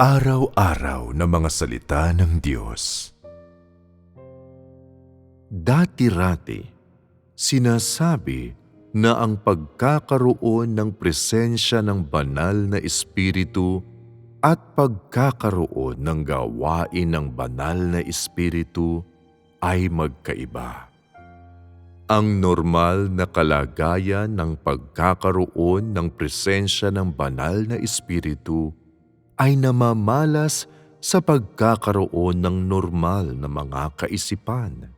Araw-araw na mga salita ng Diyos. Dati-rati, sinasabi na ang pagkakaroon ng presensya ng banal na Espiritu at pagkakaroon ng gawain ng banal na Espiritu ay magkaiba. Ang normal na kalagayan ng pagkakaroon ng presensya ng banal na Espiritu ay namamalas sa pagkakaroon ng normal na mga kaisipan,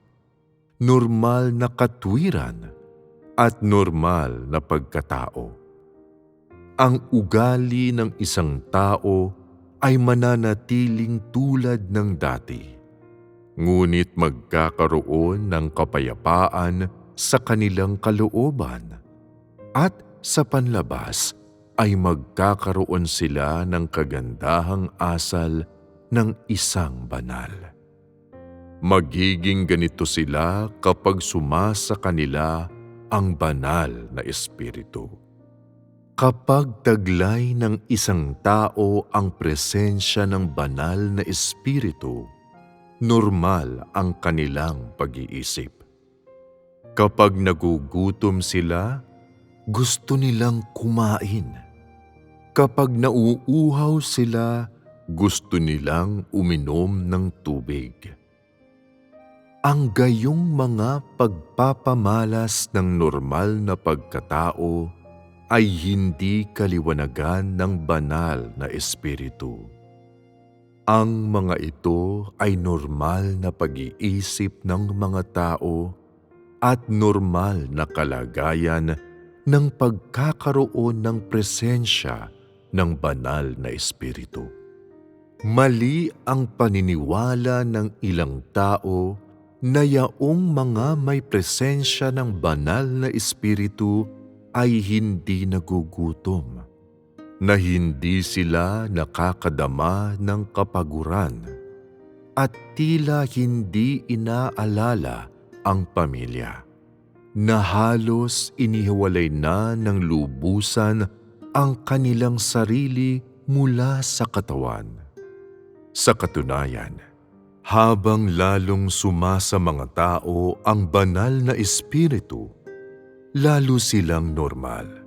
normal na katwiran, at normal na pagkatao. Ang ugali ng isang tao ay mananatiling tulad ng dati. Ngunit magkakaroon ng kapayapaan sa kanilang kalooban at sa panlabas ay magkakaroon sila ng kagandahang asal ng isang banal. Magiging ganito sila kapag sumasa kanila ang banal na espiritu. Kapag taglay ng isang tao ang presensya ng banal na espiritu, normal ang kanilang pag-iisip. Kapag nagugutom sila, gusto nilang kumain. Kapag nauuhaw sila, gusto nilang uminom ng tubig ang gayong mga pagpapamalas ng normal na pagkatao ay hindi kaliwanagan ng banal na espiritu. Ang mga ito ay normal na pag-iisip ng mga tao at normal na kalagayan ng pagkakaroon ng presensya ng banal na espiritu. Mali ang paniniwala ng ilang tao na yaong mga may presensya ng banal na espiritu ay hindi nagugutom, na hindi sila nakakadama ng kapaguran, at tila hindi inaalala ang pamilya, na halos inihiwalay na ng lubusan ang kanilang sarili mula sa katawan. Sa katunayan, habang lalong sumasa mga tao ang banal na espiritu, lalo silang normal.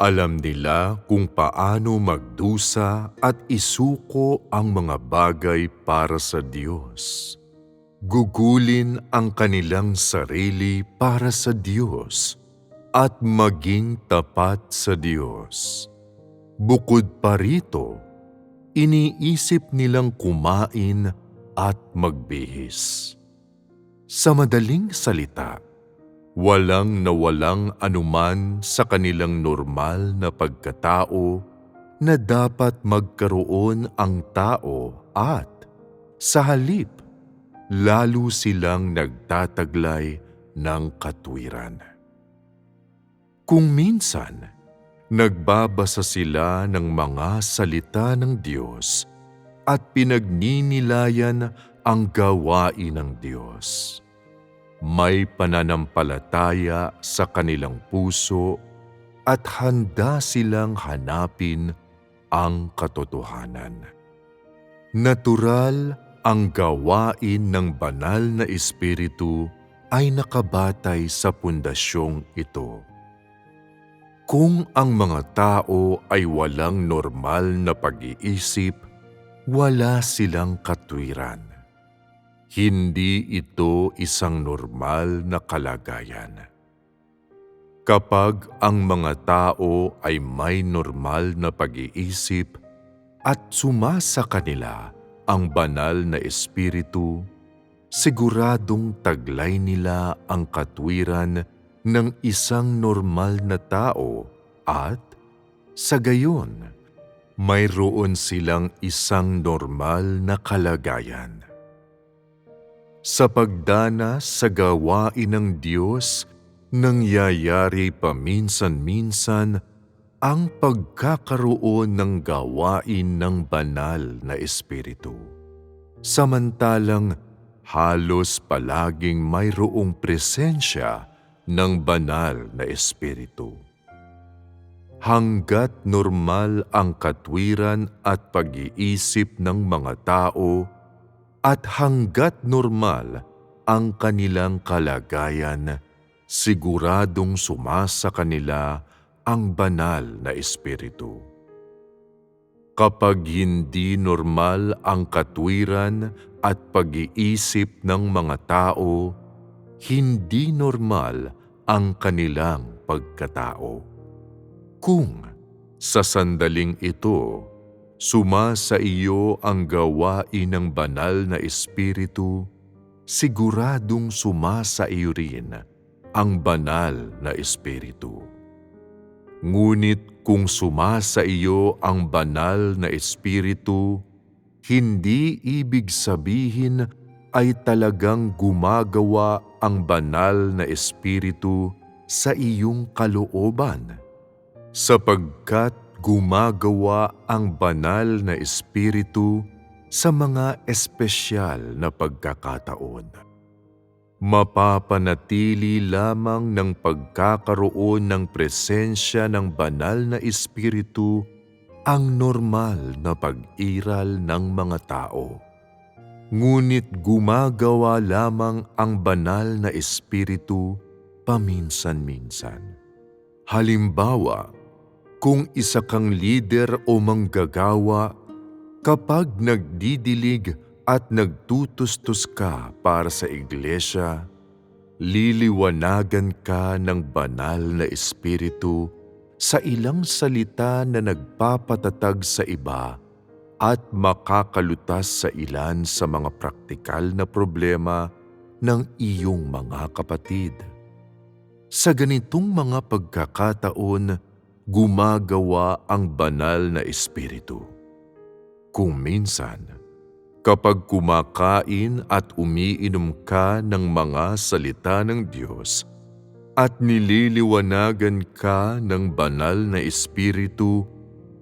Alam nila kung paano magdusa at isuko ang mga bagay para sa Diyos. Gugulin ang kanilang sarili para sa Diyos at maging tapat sa Diyos. Bukod pa rito, iniisip nilang kumain at magbihis. Sa madaling salita, walang nawalang anuman sa kanilang normal na pagkatao na dapat magkaroon ang tao at sa halip, lalo silang nagtataglay ng katwiran. Kung minsan, nagbabasa sila ng mga salita ng Diyos at pinagninilayan ang gawain ng Diyos. May pananampalataya sa kanilang puso at handa silang hanapin ang katotohanan. Natural ang gawain ng banal na espiritu ay nakabatay sa pundasyong ito. Kung ang mga tao ay walang normal na pag-iisip wala silang katwiran. Hindi ito isang normal na kalagayan. Kapag ang mga tao ay may normal na pag-iisip at sumasa kanila ang banal na espiritu, siguradong taglay nila ang katwiran ng isang normal na tao at, sa gayon, mayroon silang isang normal na kalagayan. Sa pagdana sa gawain ng Diyos, nangyayari paminsan-minsan ang pagkakaroon ng gawain ng banal na Espiritu. Samantalang halos palaging mayroong presensya ng banal na Espiritu. hanggat normal ang katwiran at pag-iisip ng mga tao at hanggat normal ang kanilang kalagayan, siguradong sumasa kanila ang banal na espiritu. Kapag hindi normal ang katwiran at pag-iisip ng mga tao, hindi normal ang kanilang pagkatao. Kung sa sandaling ito, sumasa iyo ang gawain ng banal na espiritu, siguradong sumasa iyo rin ang banal na espiritu. Ngunit kung sumasa iyo ang banal na espiritu, hindi ibig sabihin ay talagang gumagawa ang banal na espiritu sa iyong kalooban, sapagkat gumagawa ang banal na espiritu sa mga espesyal na pagkakataon mapapanatili lamang ng pagkakaroon ng presensya ng banal na espiritu ang normal na pag-iral ng mga tao. Ngunit gumagawa lamang ang banal na espiritu paminsan-minsan. Halimbawa, kung isa kang lider o manggagawa, kapag nagdidilig at nagtutustos ka para sa iglesia, liliwanagan ka ng banal na espiritu sa ilang salita na nagpapatatag sa iba at makakalutas sa ilan sa mga praktikal na problema ng iyong mga kapatid. Sa ganitong mga pagkakataon, gumagawa ang banal na espiritu. Kung minsan, Kapag kumakain at umiinom ka ng mga salita ng Diyos at nililiwanagan ka ng banal na espiritu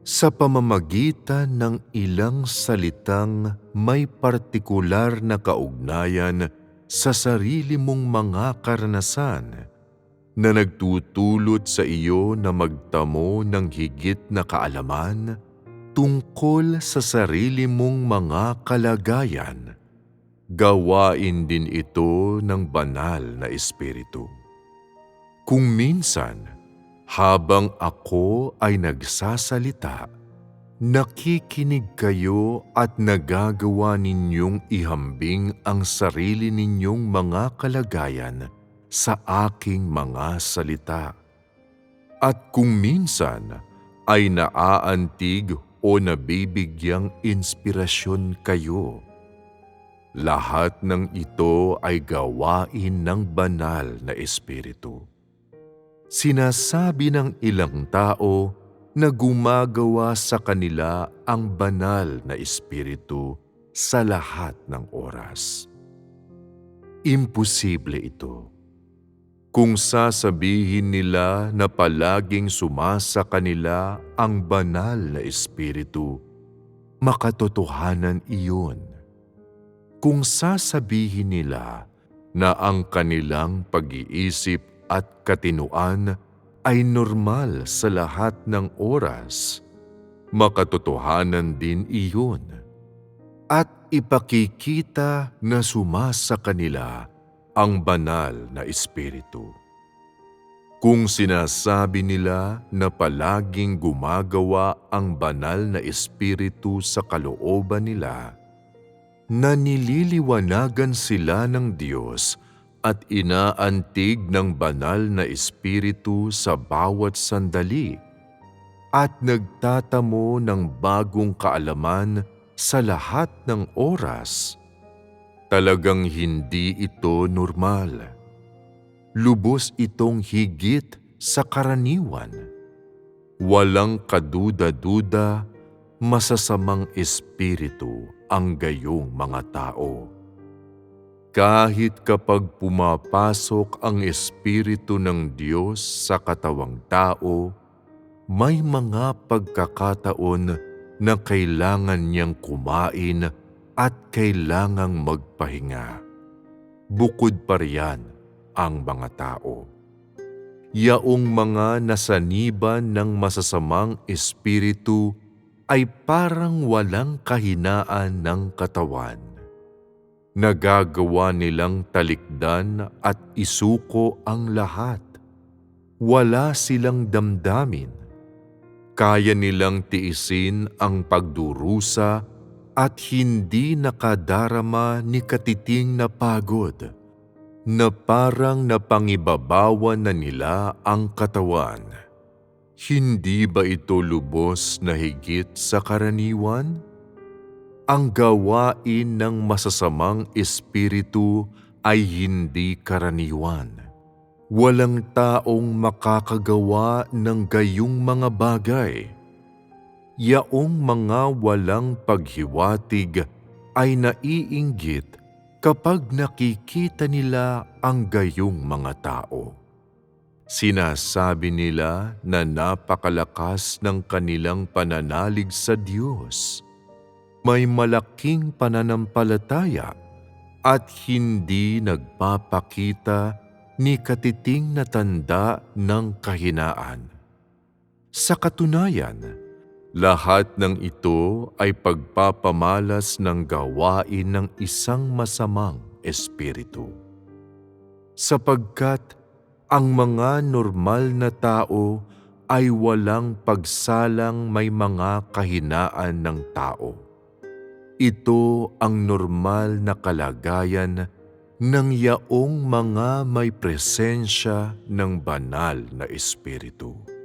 sa pamamagitan ng ilang salitang may partikular na kaugnayan sa sarili mong mga karanasan na nagtutulot sa iyo na magtamo ng higit na kaalaman tungkol sa sarili mong mga kalagayan, gawain din ito ng banal na espiritu. Kung minsan, habang ako ay nagsasalita, nakikinig kayo at nagagawa ninyong ihambing ang sarili ninyong mga kalagayan sa aking mga salita. At kung minsan ay naaantig o nabibigyang inspirasyon kayo. Lahat ng ito ay gawain ng banal na espiritu. Sinasabi ng ilang tao na gumagawa sa kanila ang banal na espiritu sa lahat ng oras. Imposible ito kung sasabihin nila na palaging sumasa kanila ang banal na espiritu, makatotohanan iyon. Kung sasabihin nila na ang kanilang pag-iisip at katinuan ay normal sa lahat ng oras, makatotohanan din iyon. At ipakikita na sumasa kanila ang banal na espiritu. Kung sinasabi nila na palaging gumagawa ang banal na espiritu sa kalooban nila, na nililiwanagan sila ng Diyos at inaantig ng banal na espiritu sa bawat sandali at nagtatamo ng bagong kaalaman sa lahat ng oras, Talagang hindi ito normal. Lubos itong higit sa karaniwan. Walang kaduda-duda, masasamang espiritu ang gayong mga tao. Kahit kapag pumapasok ang espiritu ng Diyos sa katawang tao, may mga pagkakataon na kailangan niyang kumain at kailangang magpahinga. Bukod pa riyan ang mga tao. yaong mga nasaniban ng masasamang espiritu ay parang walang kahinaan ng katawan. Nagagawa nilang talikdan at isuko ang lahat. Wala silang damdamin. Kaya nilang tiisin ang pagdurusa at hindi nakadarama ni katiting na pagod na parang napangibabawan na nila ang katawan. Hindi ba ito lubos na higit sa karaniwan? Ang gawain ng masasamang espiritu ay hindi karaniwan. Walang taong makakagawa ng gayong mga bagay. Yaong mga walang paghiwatig ay naiinggit kapag nakikita nila ang gayong mga tao. Sinasabi nila na napakalakas ng kanilang pananalig sa Diyos. May malaking pananampalataya at hindi nagpapakita ni katiting na tanda ng kahinaan. Sa katunayan, lahat ng ito ay pagpapamalas ng gawain ng isang masamang espiritu. Sapagkat ang mga normal na tao ay walang pagsalang may mga kahinaan ng tao. Ito ang normal na kalagayan ng yaong mga may presensya ng banal na espiritu.